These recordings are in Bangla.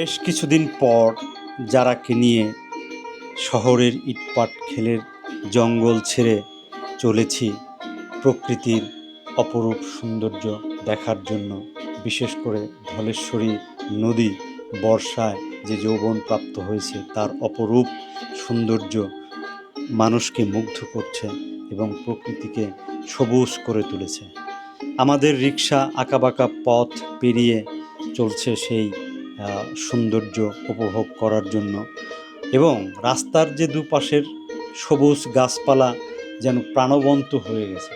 বেশ কিছুদিন পর যারাকে নিয়ে শহরের ইটপাট খেলের জঙ্গল ছেড়ে চলেছি প্রকৃতির অপরূপ সৌন্দর্য দেখার জন্য। বিশেষ করে ধলেশ্বরী নদী বর্ষায় যে যৌবন প্রাপ্ত হয়েছে, তার অপরূপ সৌন্দর্য মানুষকে মুগ্ধ করছে এবং প্রকৃতিকে সবুজ করে তুলেছে। আমাদের রিক্সা আঁকাবাঁকা পথ পেরিয়ে চলছে সেই সৌন্দর্য উপভোগ করার জন্য এবং রাস্তার যে দুপাশের সবুজ গাছপালা যেন প্রাণবন্ত হয়ে গেছে।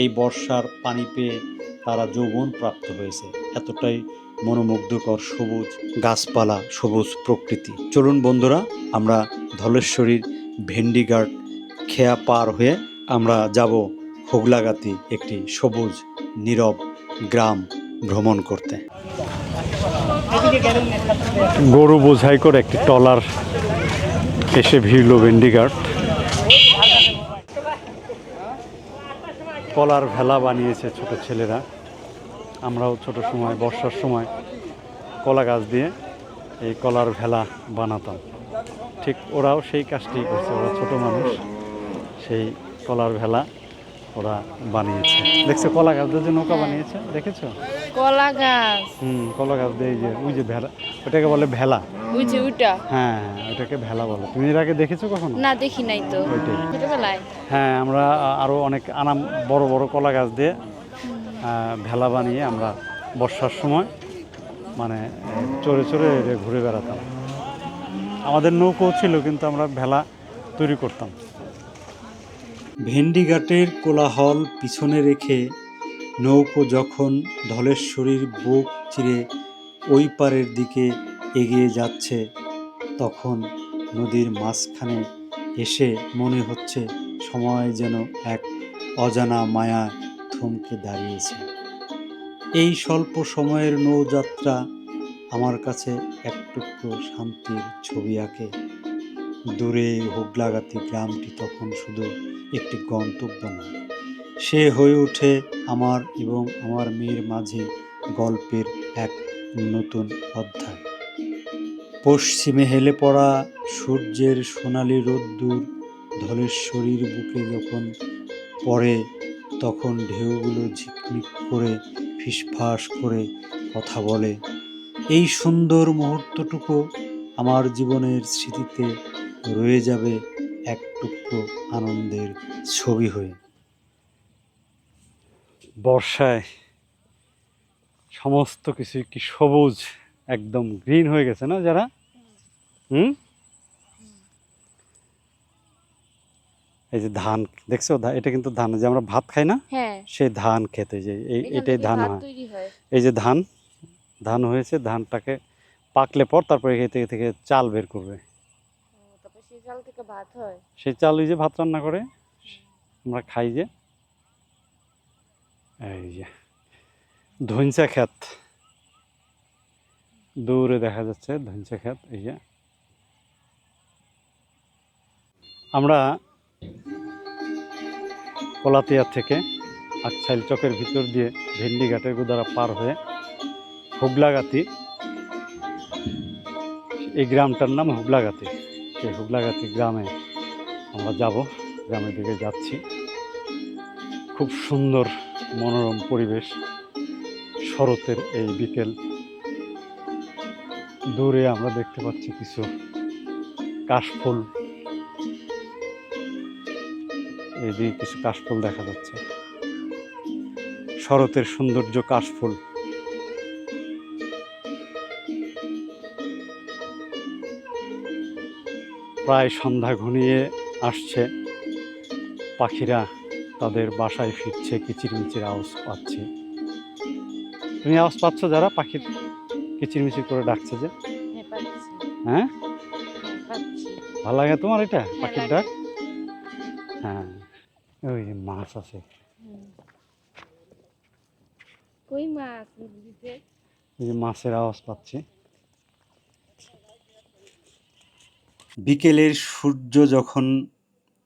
এই বর্ষার পানি পেয়ে তারা যৌবন প্রাপ্ত হয়েছে। এতটাই মনোমুগ্ধকর সবুজ গাছপালা, সবুজ প্রকৃতি। চলুন বন্ধুরা, আমরা ধলেশ্বরীর ভেন্ডিঘাট খেয়া পার হয়ে আমরা যাব হোগলাগাতি, একটি সবুজ, নীরব গ্রাম ভ্রমণ করতে। গরু বোঝাই করে একটি টলার এসে ভিড়ল ভেন্ডিঘাট কলার ভেলা বানিয়েছে ছোট ছেলেরা। আমরাও ছোট সময়, বর্ষার সময় কলা গাছ দিয়ে এই কলার ভেলা বানাতাম। ঠিক ওরাও সেই কাজটি করছে, ওরা ছোট মানুষ, সেই কলার ভেলা ওরা বানিয়েছে। দেখছ কলা গাছ দিয়ে যে নৌকা বানিয়েছে দেখেছ? কলা গাছ। হুম কলা গাছ দিয়ে যে ওই যে ভেলা ওটাকে বলে ভেলা। বুঝছি ওটা হ্যাঁ হ্যাঁ, ওটাকে ভেলা বলে। তুমি এর আগে দেখেছ কখনো? না দেখি নাই তো। ওইটাই। ছোটবেলায়। হ্যাঁ আমরা আরও অনেক আনাম বড় বড় কলা গাছ দিয়ে ভেলা বানিয়ে আমরা বর্ষার সময় মানে চড়ে চড়ে ঘুরে বেড়াতাম। আমাদের নৌকো ছিল কিন্তু আমরা ভেলা তৈরি করতাম। ভেন্ডিঘাটের কোলাহল পিছনে রেখে নৌকো যখন ধলেশ্বরীর বুক চিরে ওই পারের দিকে এগিয়ে যাচ্ছে, তখন নদীর মাঝখানে এসে মনে হচ্ছে সময় যেন এক অজানা মায়া থমকে দাঁড়িয়েছে। এই স্বল্প সময়ের নৌযাত্রা আমার কাছে এক শান্তির ছবি আঁকে। দূরে হোগলাগাতি গ্রামটি তখন শুধু একটি গন্তব্য নয়। সে হয়ে ওঠে আমার এবং আমার মেয়ের মাঝে গল্পের এক নতুন অধ্যায়। পশ্চিমে হেলে পড়া সূর্যের সোনালি রোদ্দুর ধলেশ্বরীর বুকে যখন পড়ে, তখন ঢেউগুলো ঝিকমিক করে ফিসফাস করে কথা বলে। এই সুন্দর মুহূর্তটুকু আমার জীবনের স্মৃতিতে রয়ে যাবে এক টুকরো আনন্দের ছবি হয়ে। বর্ষায় সমস্ত কিছু কি সবুজ একদম গ্রিন হয়ে গেছে না যারা? হুম? এই যে ধান দেখছ? এটা কিন্তু ধান যে আমরা ভাত খাই না? হ্যাঁ। সেই ধান খেতে যে এই এটাই ধান হয়। এই যে ধান ধান হয়েছে ধানটাকে পাকলে পর তারপরে এখান থেকে থেকে চাল বের করবে ও, তারপর সেই চাল থেকে ভাত হয়। সেই চাল ওই যে ভাত রান্না করে, আমরা খাই যে। এই যে ধইঞ্চা ক্ষেত। দূরে দেখা যাচ্ছে ধইঞ্চা ক্ষেত, এই যে। আমরা কলাতিয়া থেকে আকছাইল চকের ভিতর দিয়ে ভেন্ডি ঘাটের গোদারা পার হয়ে হুগলাগাতি, এই গ্রামটার নাম হুগলাগাতি। সেই হুগলাগাতি গ্রামে। আমরা যাব, গ্রামের দিকে যাচ্ছি। খুব সুন্দর মনোরম পরিবেশ, শরতের এই বিকেল। দূরে আমরা দেখতে পাচ্ছি কিছু কাশফুল। এইদিকে কিছু কাশফুল দেখা যাচ্ছে। শরতের সৌন্দর্য কাশফুল। প্রায় সন্ধ্যা ঘনিয়ে আসছে। পাখিরা তাদের বাসায় ফিরছে কিচিরমিচির আওয়াজ পাচ্ছে। তুমি আওয়াজ পাচ্ছ যারা? পাখির কিচিরমিচির করে ডাকছে যে? হ্যাঁ হ্যাঁ? হ্যাঁ, ভালো লাগে তোমার এটা? পাখির ডাক? হ্যাঁ। ওই মাছ আছে। হুম। কই মাছ? নদীতে মাছের আওয়াজ পাচ্ছি। বিকেলের সূর্য যখন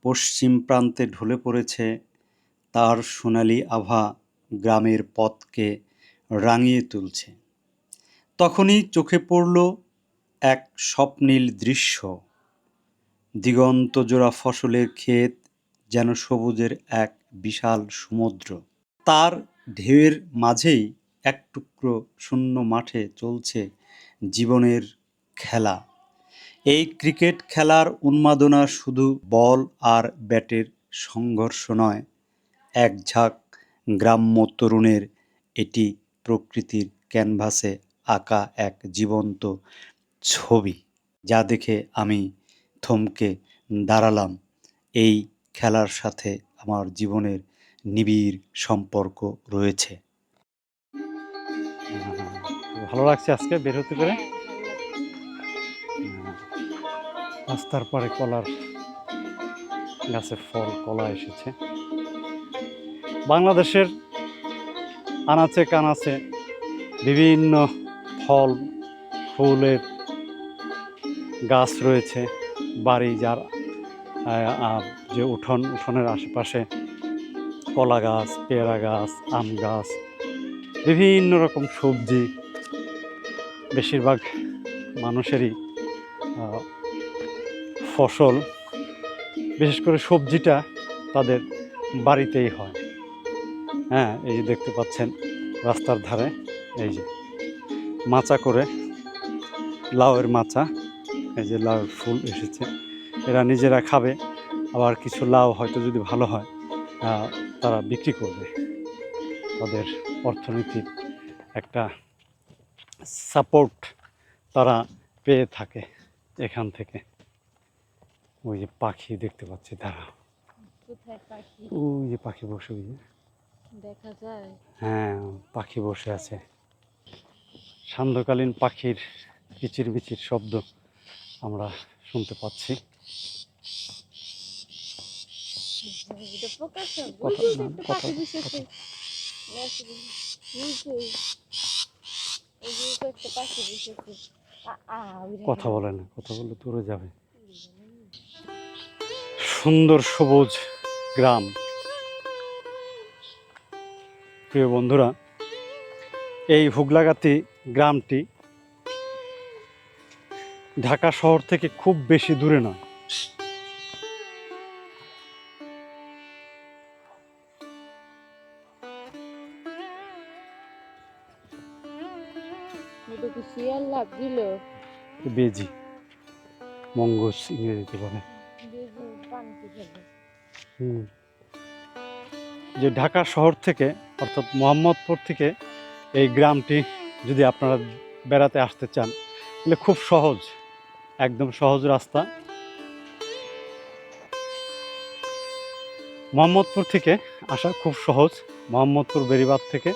পশ্চিম প্রান্তে ঢলে পড়েছে, তার সোনালি আভা গ্রামের পথকে রাঙিয়ে তুলছে। তখনই চোখে পড়ল এক স্বপ্নীল দৃশ্য। দিগন্তজোড়া ফসলের ক্ষেত যেন সবুজের এক বিশাল সমুদ্র। তার ঢেউয়ের মাঝেই এক টুকরো শূন্য মাঠে চলছে জীবনের খেলা। এই ক্রিকেট খেলার উন্মাদনা শুধু বল আর ব্যাটের সংঘর্ষ নয়, এক ঝাঁক গ্রাম্য তরুণের এটি প্রকৃতির ক্যানভাসে আঁকা এক জীবন্ত ছবি, যা দেখে আমি থমকে দাঁড়ালাম। এই খেলার সাথে আমার জীবনের নিবিড় সম্পর্ক রয়েছে। ভালো লাগছে আজকে বের হতে করে রাস্তার পরে কলার গাছে ফল, কলা এসেছে। বাংলাদেশের আনাচে কানাচে বিভিন্ন ফল, ফুলের গাছ রয়েছে। বাড়ি যার যে উঠোন, উঠোনের আশেপাশে কলা গাছ, পেয়ারা গাছ, আম গাছ, বিভিন্ন রকম সবজি। বেশিরভাগ মানুষেরই ফসল, বিশেষ করে সবজিটা তাদের বাড়িতেই হয়। হ্যাঁ এই যে দেখতে পাচ্ছেন রাস্তার ধারে, এই যে মাচা করে লাউয়ের মাচা, এই যে লাউয়ের ফুল এসেছে। এরা নিজেরা খাবে, আবার কিছু লাউ হয়তো যদি ভালো হয় তারা বিক্রি করবে। তাদের অর্থনীতির একটা সাপোর্ট তারা পেয়ে থাকে এখান থেকে। ওই যে পাখি দেখতে পাচ্ছি তারা ওই যে পাখি বসে ওই দেখা যায়। হ্যাঁ পাখি বসে আছে। সান্ধ্যকালীন পাখির কিচির বিচির শব্দ আমরা শুনতে পাচ্ছি। কথা-। বলে না কথা বললে দূরে যাবে। সুন্দর সবুজ গ্রাম। প্রিয় বন্ধুরা এই হুগলাগাতি গ্রামটি ঢাকা শহর থেকে খুব বেশি দূরে নয়। বেজি মঙ্গস ইংরেজিতে বলে। যে ঢাকা শহর থেকে, অর্থাৎ মোহাম্মদপুর থেকে এই গ্রামটি যদি আপনারা বেড়াতে আসতে চান, তাহলে খুব সহজ, একদম সহজ রাস্তা। মোহাম্মদপুর থেকে আসা খুব সহজ, মোহাম্মদপুর বেরিবাদ থেকে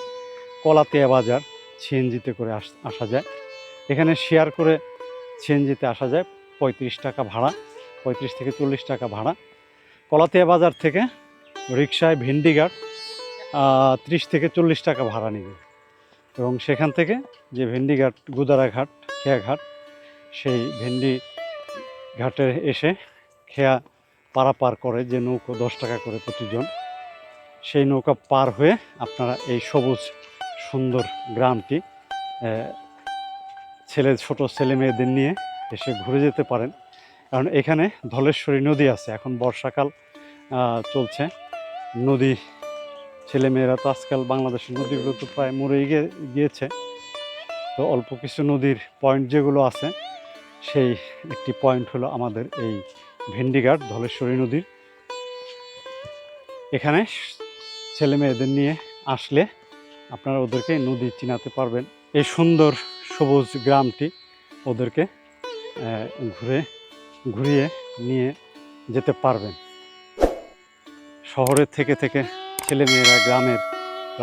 কলাতিয়া বাজার সিএনজিতে করে আস- যায়। এখানে শেয়ার করে সিএনজিতে আসা যায় পঁয়ত্রিশ টাকা ভাড়া, পঁয়ত্রিশ থেকে চল্লিশ টাকা ভাড়া। কলাতিয়া বাজার থেকে রিক্সায় ভেন্ডিঘাট ত্রিশ থেকে চল্লিশ টাকা ভাড়া নেবে। এবং সেখান থেকে যে ভেন্ডিঘাট, গুদারাঘাট, খেয়াঘাট, সেই ভেন্ডি ঘাটে এসে খেয়া পারাপার করে যে নৌকো দশ টাকা করে প্রতিজন, সেই নৌকা পার হয়ে আপনারা এই সবুজ সুন্দর গ্রামটি ছেলে, ছোট ছেলে মেয়েদের নিয়ে এসে ঘুরে যেতে পারেন। কারণ এখানে ধলেশ্বরী নদী আছে। এখন বর্ষাকাল চলছে। নদী ছেলেমেয়েরা তো আজকাল বাংলাদেশের নদীগুলো তো প্রায় মরেই গিয়ে- গিয়েছে। তো অল্প কিছু নদীর পয়েন্ট যেগুলো আছে, সেই একটি পয়েন্ট হলো আমাদের এই ভেন্ডিঘাট, ধলেশ্বরী নদীর। এখানে ছেলে মেয়েদের নিয়ে আসলে আপনারা ওদেরকে নদী চিনাতে পারবেন। এই সুন্দর সবুজ গ্রামটি ওদেরকে ঘুরে ঘুরিয়ে নিয়ে যেতে পারবেন। শহরের থেকে থেকে ছেলেমেয়েরা গ্রামের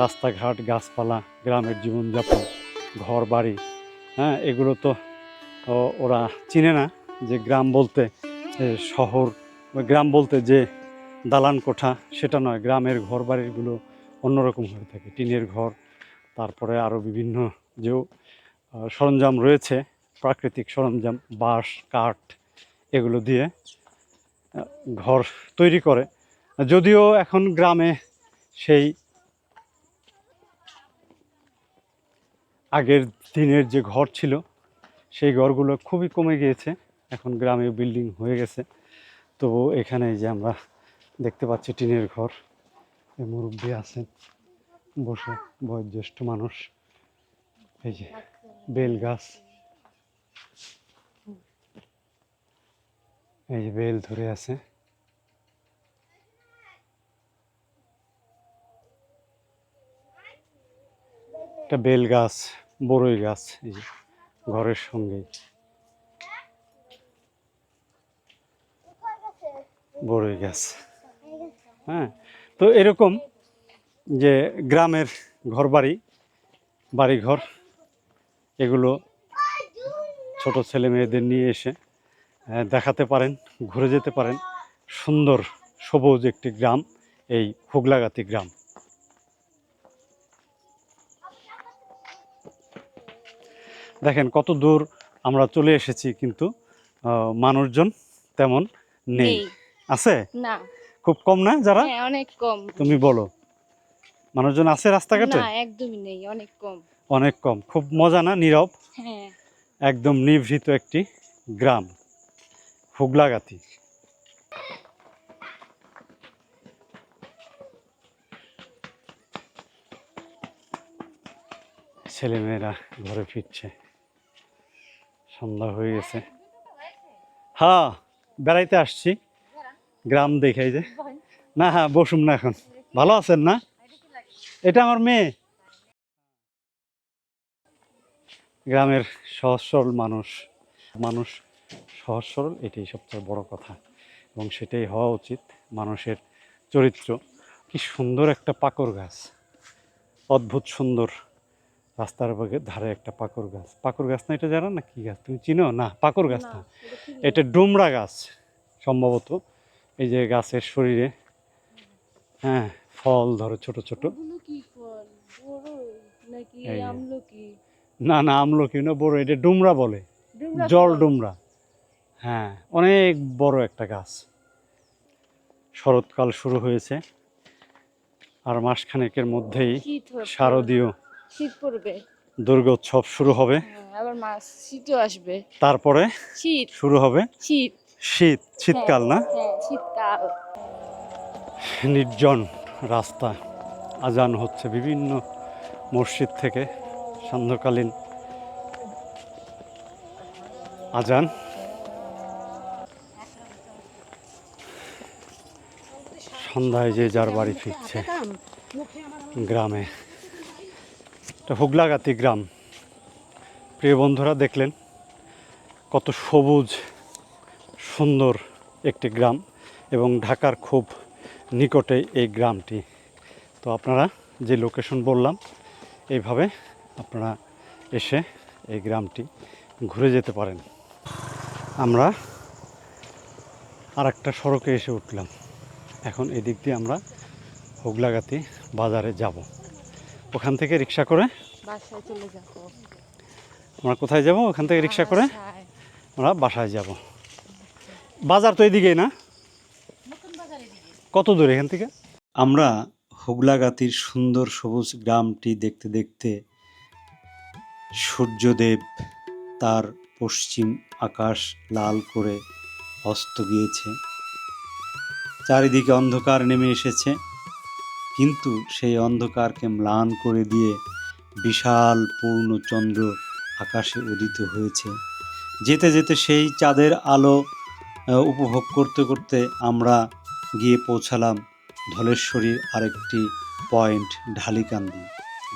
রাস্তাঘাট, গাছপালা, গ্রামের জীবনযাপন ঘর বাড়ি হ্যাঁ এগুলো তো ওরা চিনে না যে গ্রাম বলতে শহর গ্রাম বলতে যে দালান কোঠা সেটা নয়। গ্রামের ঘর বাড়িগুলো অন্যরকম হয়ে থাকে। টিনের ঘর, তারপরে আরও বিভিন্ন যে সরঞ্জাম রয়েছে, প্রাকৃতিক সরঞ্জাম, বাঁশ, কাঠ এগুলো দিয়ে ঘর তৈরি করে। যদিও এখন গ্রামে সেই আগের দিনের যে ঘর ছিল, সেই ঘরগুলো খুবই কমে গিয়েছে। এখন গ্রামে বিল্ডিং হয়ে গেছে। তো এখানে যে আমরা দেখতে পাচ্ছি টিনের ঘর। মুরব্বী আছেন, বসে, বয়োজ্যেষ্ঠ মানুষ। এই যে বেল গাছ। এই যে বেল ধরে আছে। একটা বেল গাছ, বড়ই গাছ, এই ঘরের সঙ্গেই। বড়ই গাছ। হ্যাঁ তো এরকম যে গ্রামের ঘরবাড়ি, বাড়িঘর, এগুলো ছোট ছেলে মেয়েদের নিয়ে এসে দেখাতে পারেন ঘুরে যেতে পারেন। সুন্দর সবুজ একটি গ্রাম এই হুগলাগাতি গ্রাম। দেখেন কত দূর আমরা চলে এসেছি কিন্তু মানুষজন তেমন নেই। আছে? না। খুব কম না যারা? হ্যাঁ অনেক কম। তুমি বলো। মানুষজন আছে রাস্তাঘাটে? না একদমই নেই অনেক কম। অনেক কম। খুব মজা না নীরব? হ্যাঁ। একদম নিভৃত একটি গ্রাম। হুগলাগাতি ছেলেমেয়েরা ঘরে ফিরছে। সন্ধ্যা হয়ে গেছে। হ্যাঁ বেড়াইতে আসছি। গ্রাম দেখাই যে। না হ্যাঁ বসুন না এখন। ভালো আছেন না? এটা আমার মেয়ে। গ্রামের সহজ সরল মানুষ। মানুষ সহজ সরল এটাই সবচেয়ে বড় কথা। এবং সেটাই হওয়া উচিত মানুষের চরিত্র। কি সুন্দর একটা পাকর গাছ। অদ্ভুত সুন্দর রাস্তার বাগে- ধারে একটা পাকর গাছ। পাকর গাছ না এটা জানো না কি গাছ? তুমি চিনো? না পাকর গাছ না। এটা ডুমরা গাছ সম্ভবত। এই যে গাছের শরীরে হ্যাঁ ফল ধরো ছোট ছোট। না না আমলকি না বড় এটা ডুমরা বলে। জল। ডুমরা। হ্যাঁ অনেক বড় একটা গাছ। শরৎকাল শুরু হয়েছে আর মাসখানেকের মধ্যেই শারদীয় শীত পড়বে। দুর্গোৎসব শুরু হবে। হ্যাঁ, আবার মাছ শীতও আসবে। তারপরে শীত। শুরু হবে শীত। শীত শীতকাল না? হ্যাঁ শীতকাল। নির্জন রাস্তা আজান হচ্ছে বিভিন্ন মসজিদ থেকে। সান্ধ্যকালীন আজান। সন্ধ্যায় যে যার বাড়ি ফিরছে গ্রামে। এটা হুগলাগাতি গ্রাম। প্রিয় বন্ধুরা, দেখলেন কত সবুজ, সুন্দর একটি গ্রাম এবং ঢাকার খুব নিকটে এই গ্রামটি। তো আপনারা যে লোকেশন বললাম, এইভাবে আপনারা এসে এই গ্রামটি ঘুরে যেতে পারেন। আমরা আর একটা সড়কে এসে উঠলাম। এখন এদিক দিয়ে আমরা হুগলাগাতি বাজারে যাব। ওখান থেকে রিক্সা করে বাসায় চলে যাব। আমরা কোথায় যাব? ওখান থেকে রিক্সা করে আমরা বাসায় যাব। বাজার তো এদিকেই না? কত দূর এখান থেকে? আমরা হুগলাগাতির সুন্দর সবুজ গ্রামটি দেখতে দেখতে সূর্যদেব তার পশ্চিম আকাশ লাল করে অস্ত গিয়েছে। চারিদিকে অন্ধকার নেমে এসেছে। কিন্তু সেই অন্ধকারকে ম্লান করে দিয়ে বিশাল পূর্ণচন্দ্র আকাশে উদিত হয়েছে। যেতে যেতে সেই চাঁদের আলো উপভোগ করতে করতে আমরা গিয়ে পৌঁছালাম ধলেশ্বরীর আরেকটি পয়েন্ট, ঢালিকান্দি।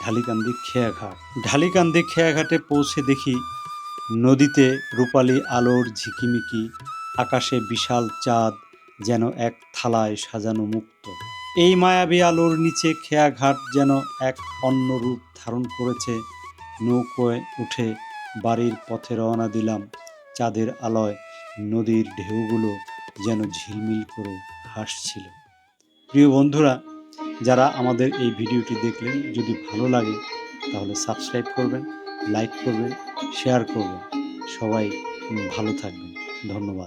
ঢালিকান্দি খেয়াঘাট। ঢালিকান্দি খেয়াঘাটে পৌঁছে দেখি নদীতে রূপালী আলোর ঝিকিমিকি, আকাশে বিশাল চাঁদ যেন এক থালায় সাজানো মুক্ত। এই মায়াবী আলোর নিচে খেয়াঘাট যেন এক অন্য রূপ ধারণ করেছে। নৌকোয় উঠে বাড়ির পথে রওনা দিলাম। চাঁদের আলোয় নদীর ঢেউগুলো যেন ঝিলমিল করে হাসছিল। প্রিয় বন্ধুরা, যারা আমাদের এই ভিডিওটি দেখলেন, যদি ভালো লাগে, তাহলে সাবস্ক্রাইব করবেন, লাইক করবেন, শেয়ার করবেন। সবাই ভালো থাকবেন। ধন্যবাদ।